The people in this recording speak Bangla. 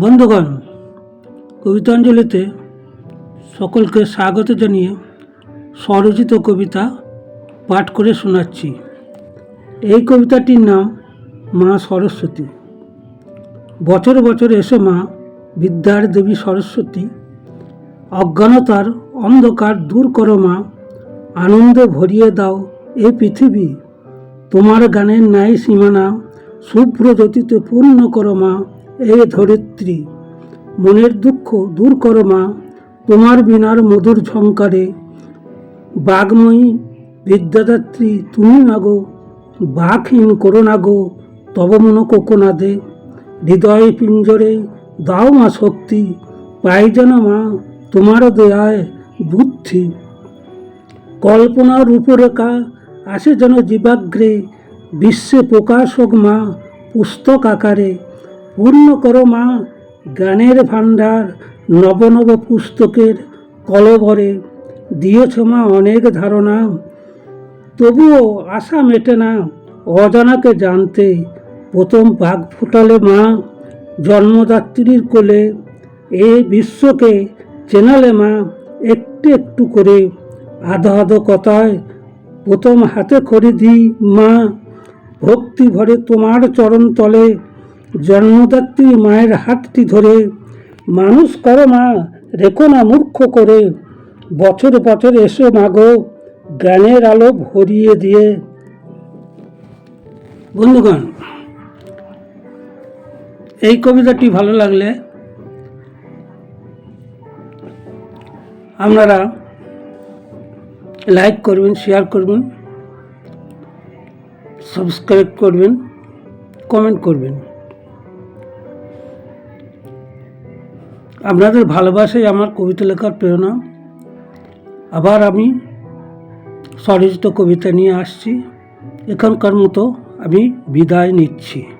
বন্ধুগণ, কবিতাঞ্জলিতে সকলকে স্বাগত জানিয়ে স্বরচিত কবিতা পাঠ করে শোনাচ্ছি। এই কবিতাটির নাম মা সরস্বতী। বছর বছর এসে মা বিদ্যার দেবী সরস্বতী, অজ্ঞানতার অন্ধকার দূর করো মা, আনন্দে ভরিয়ে দাও এ পৃথিবী। তোমার গানের নাই সীমানা শুভ্র জ্যোতিতে পূর্ণ করো মা এ ধরিত্রী, মনের দুঃখ দূর করো মা, তোমার বিনার মধুর ঝঙ্কারে বাঘময়ী বিদ্যাদাত্রী, তুমি মাগো, বাঘহীন করো না গো, তব মন কোকোনাদে। হৃদয় পিঞ্জরে দাও মা শক্তি, পাই যেন মা তোমার দয়ায় বুদ্ধি। কল্পনার রূপরেখা আসে যেন জীবাগ্রে, বিশ্বে প্রকাশ হোক মা পুস্তক আকারে। পূর্ণ করো মা। জ্ঞানের ভাণ্ডার নব নব পুস্তকের কলবরে দিয়েছ মা অনেক ধারণা। তবুও আশা মেটে না অজানাকে জানতে। প্রথম বাঘ ফুটালে মা জন্মদাত্রীর কোলে। এ বিশ্বকে চেনালে মা একটু একটু করে। আধো আধো কথায় প্রথম হাতে করে দিই মা। ভক্তি ভরে তোমার চরণ তলে জন্মদাত্রী মায়ের হাতটি ধরে, মানুষ করো মা, রেখো না মূর্খ করে। বছর বছর এসো মাগো জ্ঞানের আলো ভরিয়ে দিয়ে। বন্ধুগণ, এই কবিতাটি ভালো লাগলে আপনারা লাইক করবেন, শেয়ার করবেন, সাবস্ক্রাইব করবেন, কমেন্ট করবেন। আপনাদের ভালোবাসাই আমার কবিতা লেখার প্রেরণা। আবার আমি স্বরচিত কবিতা নিয়ে আসছি। এখানকার মতো আমি বিদায় নিচ্ছি।